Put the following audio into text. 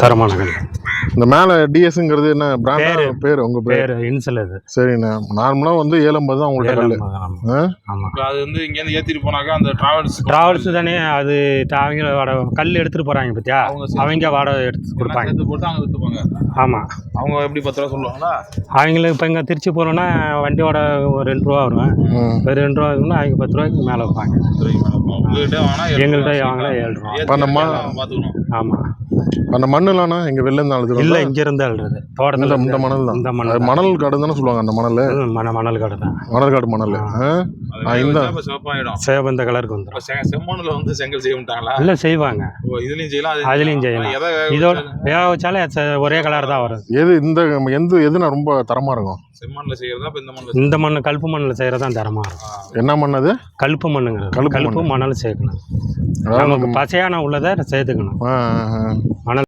தரமான கல். இந்த மேலே டிஎஸ்ங்கிறது என்ன? பிராண்டா பேரு. உங்க பேர்? இன்சல் இது சரிண்ணே. நார்மலா வந்து ஏழம்பது தான் உங்கள்கிட்ட கல்? ஆமாம் அது வந்து இங்கேருந்து ஏற்றிட்டு போனாக்கா அந்த டிராவல்ஸ் டிராவல்ஸ் தானே அது அவங்க வாடகை கல் எடுத்துகிட்டு போகிறாங்க பார்த்தியா அவங்க வாடகை எடுத்து கொடுப்பாங்க. சேர்த்து போட்டு அங்கே விற்றுப்பாங்க ஆமாம் அவங்க எப்படி பத்து ரூபா சொல்லுவாங்களா அவங்களுக்கு இப்போ இங்கே திருச்சி போகணுன்னா வண்டி வாடகை ஒரு ரெண்டு ரூபா வரும். இப்போ ரெண்டு ரூபா இருக்குன்னா அவங்க பத்து ரூபாய்க்கு மேலே வைப்பாங்க. எங்கள்கிட்ட வாங்கினா ஏழு ரூபா. அப்ப நம்ம- பார்த்துக்கணும். ஆமாம் அந்த மண்ணுலாண்ணா இங்க வெளில இருந்து அழுது இல்லை இங்கேருந்து இந்த தோட்டத்தில் இந்த மணல் தான். இந்த மணல் மணல் காடு தானே சொல்லுவாங்க அந்த மணல். மண மணல் கடை தான். மணல். காடு மணல் இந்த- இப்போ சிவப்பாயிடும். சேவந்த கலருக்கு வந்துடும் இப்போ செம்மண்ணில் வந்து செங்கல் செய்ய மாட்டாங்களா? இல்லை செய்வாங்க. ஓ இதுலையும் செய்யலாம் அது அதுலேயும் செய்யலாம். இதோட வேக வச்சாலே ச- ஒரே கலர் தான் வரும். எது இந்த எந்த எதுனா ரொம்ப தரமா இருக்கும்? செம்மண்ணில் செய்யறதா இப்போ இந்த மண்ணில் இந்த மண் கல்ப்பு மண்ணில் செய்கிறது தான் தரமாக இருக்கும். என்ன மண் அது? கல்ப்பு மண்ணுங்கிறது கலுப்பு கல்ப்பு மணல் சேர்க்கணும். நமக்கு பசையான உள்ளதை சேர்த்துக்கணும். மணல்